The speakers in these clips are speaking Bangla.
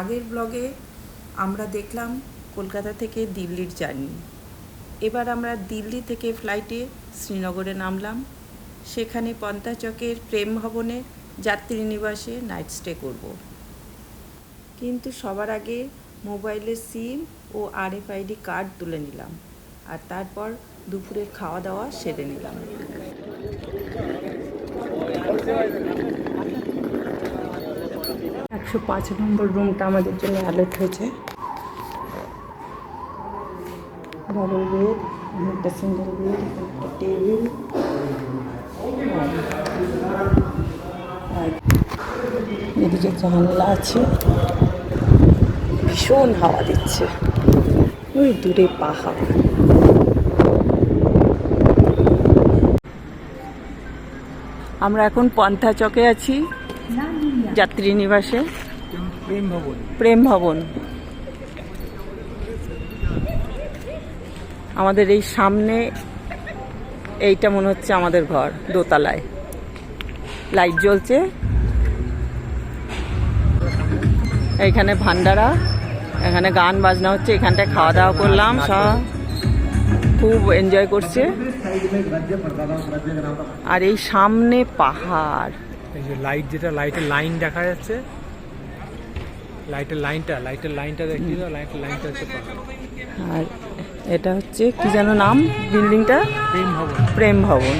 আগের ব্লগে আমরা দেখলাম কলকাতা থেকে দিল্লির জার্নি এবার আমরা দিল্লি থেকে ফ্লাইটে শ্রীনগরে নামলাম। সেখানে পন্তাচকের প্রেম ভবনে যাত্রী নিবাসে নাইট স্টে করব। কিন্তু সবার আগে মোবাইলের সিম ও আরএফআইডি কার্ড তুলে নিলাম আর তারপর দুপুরের খাওয়া দাওয়া সেরে নিলাম। একশো পাঁচ নম্বর রুমটা আমাদের জন্য অ্যালার্ট হয়েছে। ডাবল বেড একটা সিঙ্গেল বেড একটা টেবিল এদিকে জানলা আছে। ভীষণ হাওয়া দিচ্ছে। ওই দূরে পাহাড়। আমরা এখন পন্থা চকে আছি যাত্রী নিবাসে। প্রেম ভবন প্রেম ভবন আমাদের এই সামনে এইটা মনে হচ্ছে আমাদের ঘর দোতলায়। লাইট জ্বলছে। এইখানে ভান্ডারা এখানে গান বাজনা হচ্ছে এখানটায় খাওয়া দাওয়া করলাম সব খুব এনজয় করছে। আর এই সামনে পাহাড়। এই যে লাইট যেটা লাইটের লাইন দেখা যাচ্ছে লাইটের লাইনটা লাইটের লাইনটা দেখি দাও লাইটের লাইনটা হচ্ছে। আর এটা হচ্ছে কি যেন নাম বিল্ডিংটা? প্রেম ভবন। প্রেম ভবন।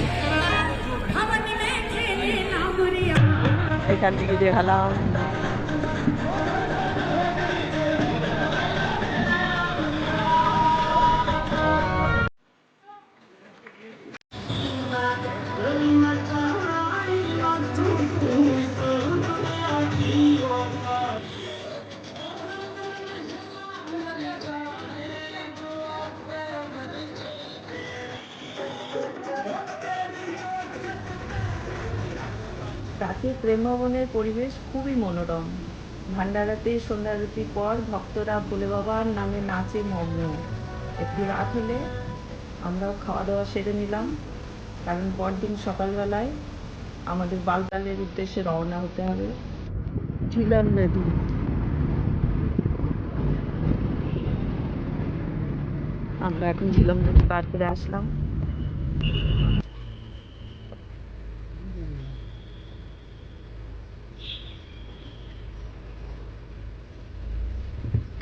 এখান থেকে দেখালাম। রাতে প্রেম ভবনের পরিবেশ খুবই মনোরম। ভান্ডারাতে সন্ধ্যারতির পর ভক্তরা ভোলে বাবার নামে নাচে মগ্ন। একটু রাত হলে আমরাও খাওয়া দাওয়া সেরে নিলাম, কারণ পরদিন সকালবেলায় আমাদের বালতালের উদ্দেশ্যে রওনা হতে হবে। ঝিলাম নদী। আমরা এখন ঝিলাম নদী পার করে আসলাম।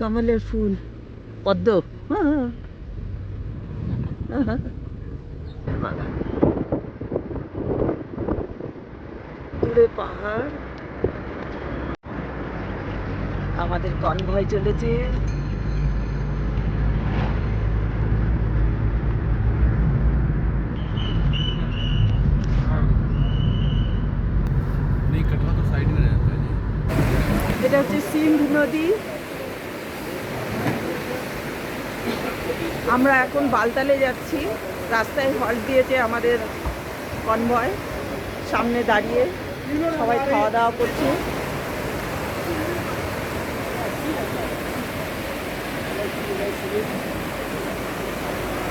কমলের ফুল পদ্ম। দূরে পাহাড়। আমাদের কনভয় চলেছে। এটা হচ্ছে সিন্ধু নদী। আমরা এখন বালতালে যাচ্ছি। রাস্তায় হল্ট দিয়েছে আমাদের কনভয়। সামনে দাঁড়িয়ে সবাই খাওয়া দাওয়া করছে।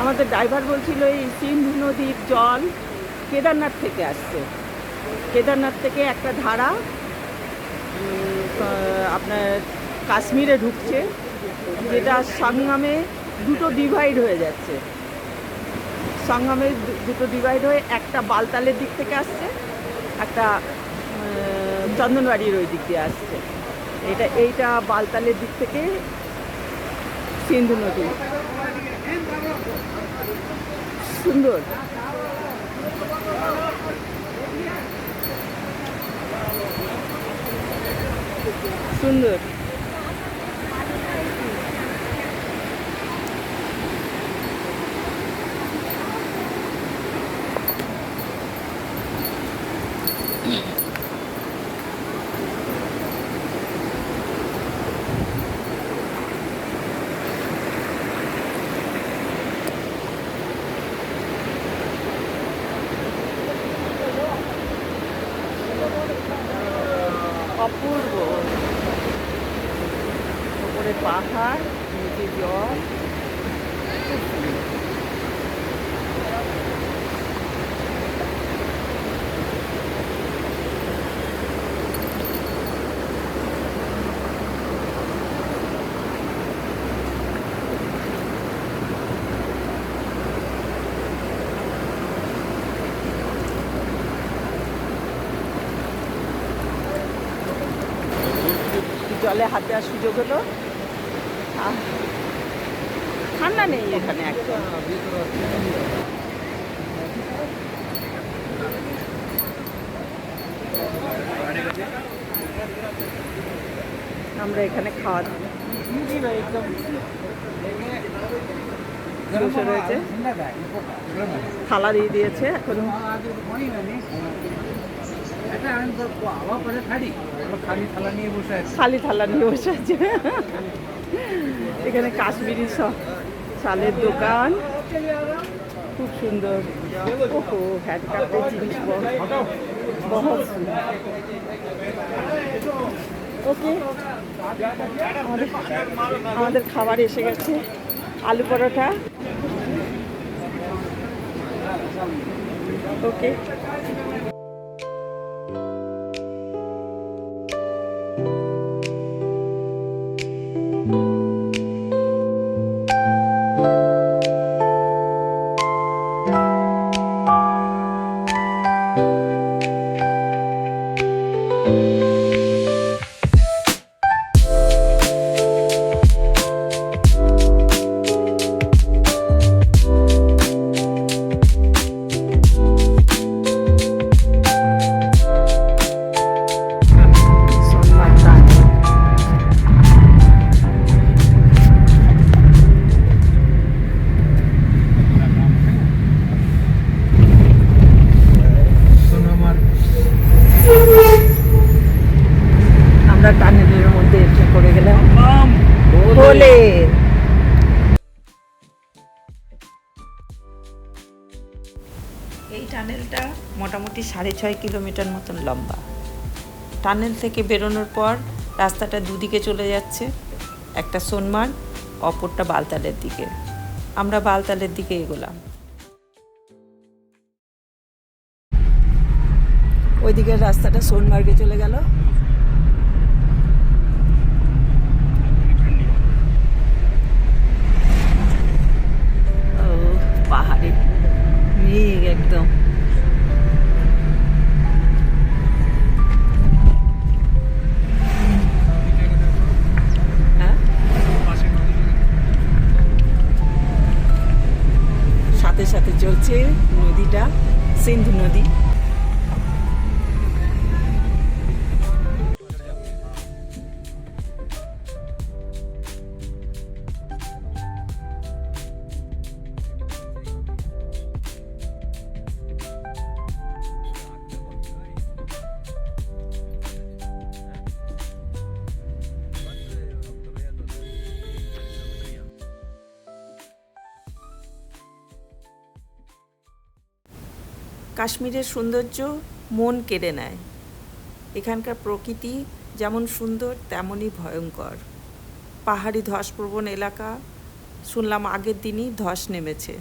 আমাদের ড্রাইভার বলছিল, এই সিন্ধু নদীর জল কেদারনাথ থেকে আসছে। কেদারনাথ থেকে একটা ধারা আপনার কাশ্মীরে ঢুকছে, যেটা সঙ্গমে দুটো ডিভাইড হয়ে যাচ্ছে। দু- দুটো ডিভাইড হয়ে একটা বালতালের দিক থেকে আসছে, একটা চন্দনবাড়ির ওই দিক দিয়ে আসছে। এটা, এইটা বালতালের দিক থেকে সিন্ধু নদী। সুন্দর। সুন্দর অপূর্ব উপরে পাহাড় নিচে জল খুব সুন্দর। জলে হাত দেওয়ার সুযোগ হলো। ঠান্ডা নেই এখানে আমরা এখানে খাওয়া বসে রয়েছে। থালা দিয়ে দিয়েছে, এখনও খালি থালা নিয়ে বসে আছে। এখানে কাশ্মীরি সব। চালের দোকান। খুব সুন্দর। ওহো হ্যান্ডক্রাফ্টের জিনিস ওকে। আমাদের আমাদের খাবার এসে গেছে। Aloo paratha. Okay. ছয় কিলোমিটার মতন লম্বা। টানেল থেকে বেরোনোর পর রাস্তাটা দুদিকে চলে যাচ্ছে। একটা সোনমার্গ, অপরটা বালতালের দিকে। আমরা বালতালের দিকে এগোলাম। ওইদিকের রাস্তাটা সোনমার্গে চলে গেল। পাহাড়ে মেঘ একদম। কাশ্মীরের সৌন্দর্য মন কেড়ে নেয়। এখানকার প্রকৃতি যেমন সুন্দর, তেমনই ভয়ঙ্কর। পাহাড়ি ধসপ্রবণ এলাকা, শুনলাম আগের দিনই ধস নেমেছে।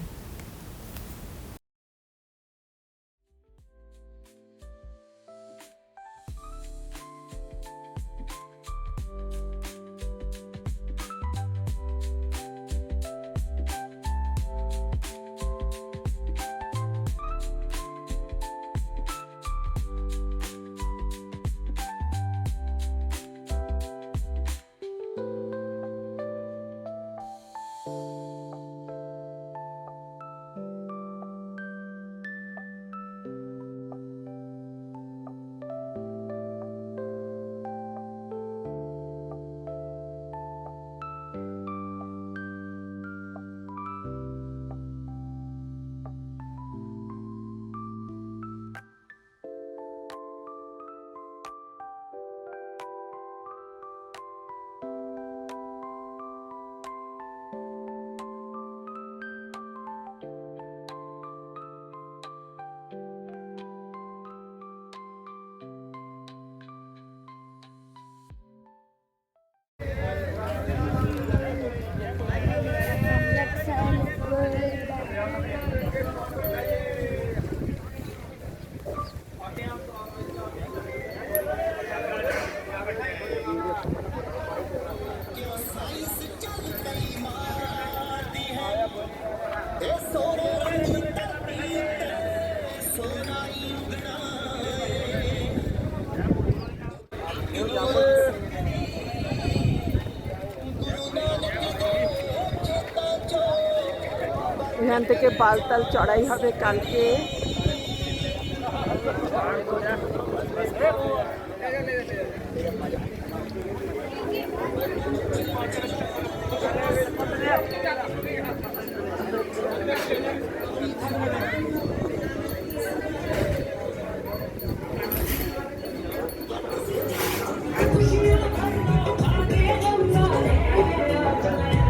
এখান থেকে বালতাল চড়াই হবে কালকে।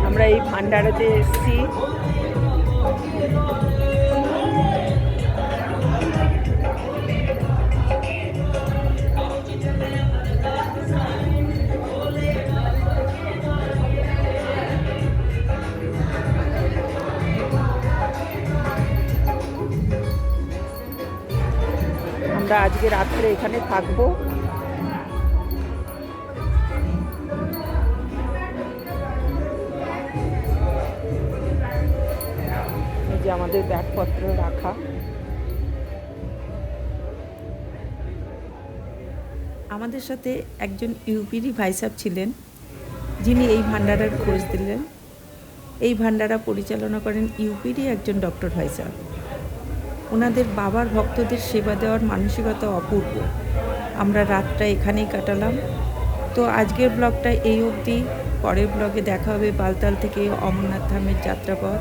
আমরা এই ভান্ডারাতে এসেছি। আমরা আজকে রাত্রে এখানে থাকব। যে আমাদের ব্যাগপত্র রাখা। আমাদের সাথে একজন ইউপিরই ভাইসাব ছিলেন, যিনি এই ভান্ডারার খোঁজ দিলেন। এই ভান্ডারা পরিচালনা করেন ইউপিরই একজন ডক্টর ভাইসাব ওনাদের বাবার ভক্তদের সেবা দেওয়ার মানসিকতা অপূর্ব। আমরা রাতটা এখানেই কাটালাম। তো আজকের ব্লগটা এই অবধি। পরের ব্লগে দেখা হবে বালতাল থেকে অমরনাথ ধামের যাত্রাপথ।